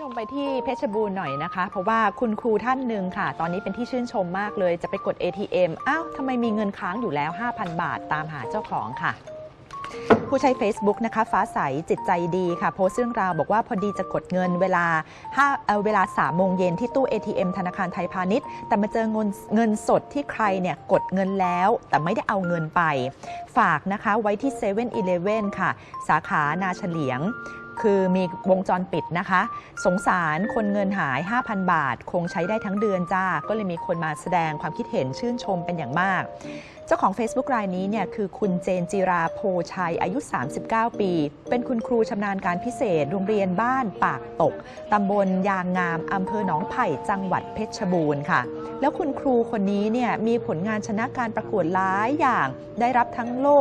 ชมไปที่เพชรบูรณ์หน่อยนะคะ เพราะว่าคุณครูท่านหนึ่งค่ะ ตอนนี้เป็นที่ชื่นชมมากเลยจะไปกด ATM อ้าวทำไมมีเงินค้างอยู่แล้ว 5,000 บาทตามหาเจ้าของค่ะผู้ใช้ Facebook นะคะฟ้าใสจิตใจดีค่ะ โพสต์เรื่องราวบอกว่าพอดีจะกดเงินเวลา5เเวลา3โมงเย็นที่ตู้ ATM ธนาคารไทยพาณิชย์ แต่มาเจอเงินเงินสดที่ใครเนี่ยกดเงินแล้ว แต่ไม่ได้เอาเงินไป ฝากนะคะไว้ที่7 e เ e ่ e อค่ะ สาขานาเฉลียง คือมีวงจรปิดนะคะ สงสารคนเงินหาย 5,000 บาท คงใช้ได้ทั้งเดือนจ้า ก็เลยมีคนมาแสดงความคิดเห็นชื่นชมเป็นอย่างมาก เจ้าของ Facebook รายนี้เนี่ยคือคุณเจนจิราโพชัยอายุ 39 ปี เป็นคุณครูชำนาญการพิเศษ โรงเรียนบ้านปากตกตำบลยางงามอำเภอหนองไผ่จังหวัดเพชรบูรณ์ค่ะ แล้วคุณครูคนนี้เนี่ยมีผลงานชนะการประกวดหลายอย่าง ได้รับทั้งโล่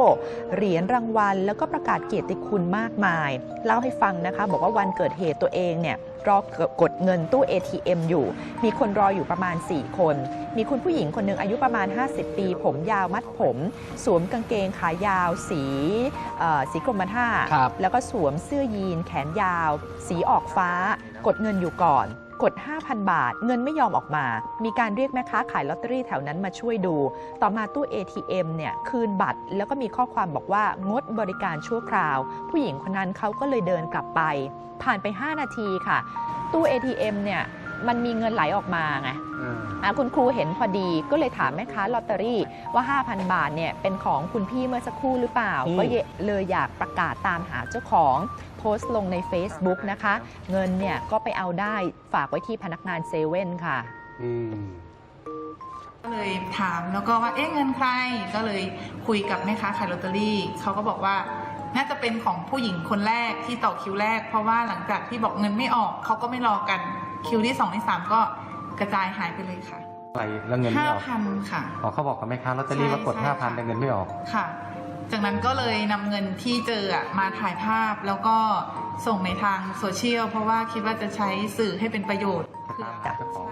เหรียญรางวัล แล้วก็ประกาศเกียรติคุณมากมาย เล่าให้ฟังนะคะ บอกว่าวันเกิดเหตุตัวเองเนี่ยรอกดเงินตู้ ATM อยู่ มีคนรออยู่ประมาณ 4 คน มีคุณผู้หญิงคนหนึ่งอายุประมาณ 50 ปี ผมยาวมัดผม สวมกางเกงขายาว สีเอ่อสีกรมท่าครับแล้วก็สวมเสื้อยีน แขนยาว สีออกฟ้า กดเงินอยู่ก่อนกด 5,000 บาท เงินไม่ยอมออกมา มีการเรียกแม่ค้าขายลอตเตอรี่แถวนั้นมาช่วยดู ต่อมาตู้ ATM เนี่ยคืนบัตร แล้วก็มีข้อความบอกว่างดบริการชั่วคราว ผู้หญิงคนนั้นเขาก็เลยเดินกลับไป ผ่านไป 5 นาทีค่ะ ตู้ ATM เนี่ย มันมีเงินไหลออกมาไงอะคุณครูเห็นพอดีก็เลยถามแม่ค้าลอตเตอรี่ว่า 5,000 บาทเนี่ยเป็นของคุณพี่เมื่อสักครู่หรือเปล่าอืมก็เลยอยากประกาศตามหาเจ้าของโพสต์ลงใน Facebook นะคะ เงินเนี่ยก็ไปเอาได้ฝากไว้ที่พนักงานเซเว่นค่ะอืมก็เลยถามแล้วก็ว่าเอ๊ะเงินใครก็เลยคุยกับแม่ค้าขายลอตเตอรี่เขาก็บอกว่าน่าจะเป็นของผู้หญิงคนแรกที่ต่อคิวแรก เพราะว่าหลังจากที่บอกเงินไม่ออกเขาก็ไม่รอกัน คิวที่สองที่สามก็กระจายหายไปเลยค่ะไปแล้วเงินไม่ห้าออกพันค่ะ อ๋อเขาบอกกับแม่ค้าลอตเตอรี่ใช่ว่ากดใช่ห้าพันค่ะแต่เงินไม่ออก ค่ะ จากนั้นก็เลยนำเงินที่เจออะมาถ่ายภาพแล้วก็ส่งในทางโซเชียลเพราะว่าคิดว่าจะใช้สื่อให้เป็นประโยชน์ตามหาเจ้าของ